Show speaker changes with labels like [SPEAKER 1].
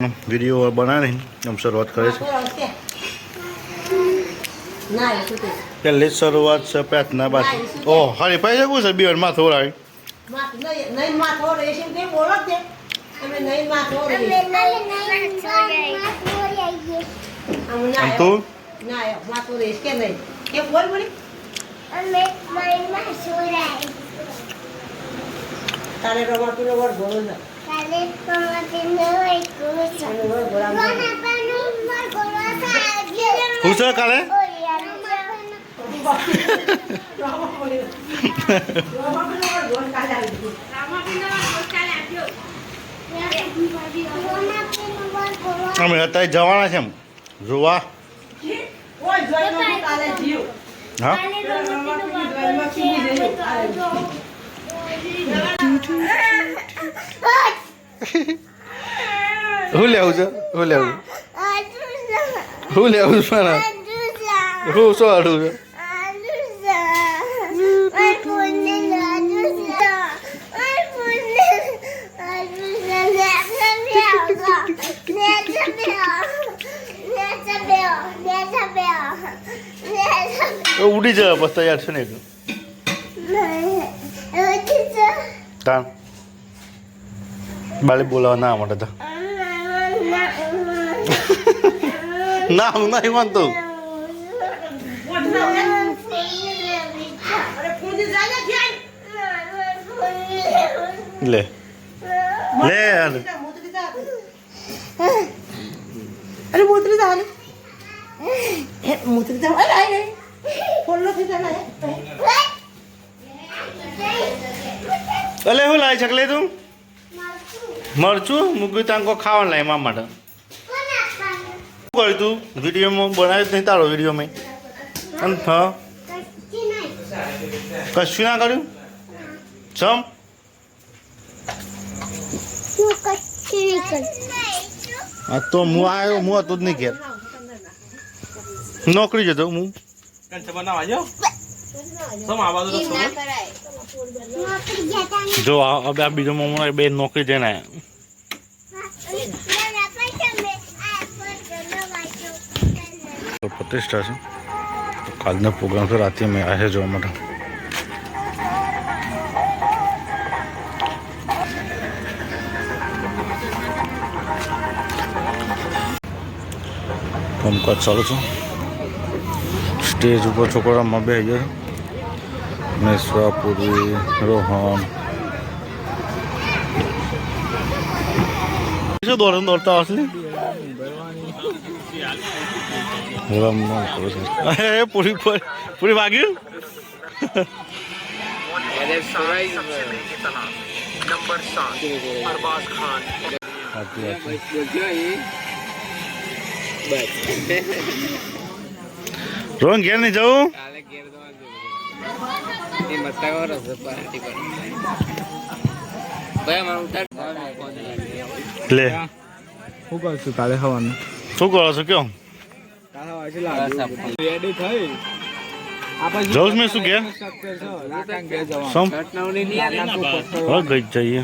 [SPEAKER 1] Video બનાવીને આમ શરૂઆત કરે છે. પહેલી શરૂઆત છે પ્રાર્થના બાદ ઓ હરી પાઈ જવું છે બિયર
[SPEAKER 2] માથું ઓળાવી તારે રમાતું નો. વર
[SPEAKER 1] હું છે કાલે અમે અત્યારે જવાના છે એમ. જીવ. હા? હું લેવું છે? હું લેવું? હું લેવું છે પણ? હું શું અડું છે? ઉડી જાય બસ તૈયાર છે ને એટલું તાન બાલે બોલાવા ના માટે તો ના હું નહીં માનતો લે લે
[SPEAKER 2] અરે મોતરી જા મોતરી જા અરે આય ફોલ્લો થી જા
[SPEAKER 1] અલે હું લાવી શકલે તું મરચું મૂક્યું ત્યાં કોઈ ખાવાનું લાય એમાં માટે. શું કર્યું તું? વિડીયોમાં બનાવ્યું જ નહીં તારો વિડીયોમાં. અને હા? કશું ના કર્યું? જમ હા તો હું આવ્યો હું હતો જ નહીં ઘેર. નોકરી જતો હું.
[SPEAKER 3] જો.
[SPEAKER 1] હવે આ બીજો મમ્મી બે નોકરી જઈને આવ્યા પ્રતિષ્ઠા છે કાલના પ્રોગ્રામ છે રાતે અમે આવ્યા છે જોવા માટે કામકાજ ચાલુ છે સ્ટેજ ઉપર છોકરામાં બે ગયા મેશ્વાપુરી રોહન શું દોડે દોડતા છે એ પૂરી પૂરી વાગ્યું. રોહન ઘેર નહીં જવું ભાઈ
[SPEAKER 3] શું ખાવાનું?
[SPEAKER 1] શું કરો છો કયો?
[SPEAKER 3] કાલે હવાથી લાગ્યું રેડી થઈ?
[SPEAKER 1] જવું મેં શું
[SPEAKER 3] છે જવાનું
[SPEAKER 1] સમ ગઈ જઈએ.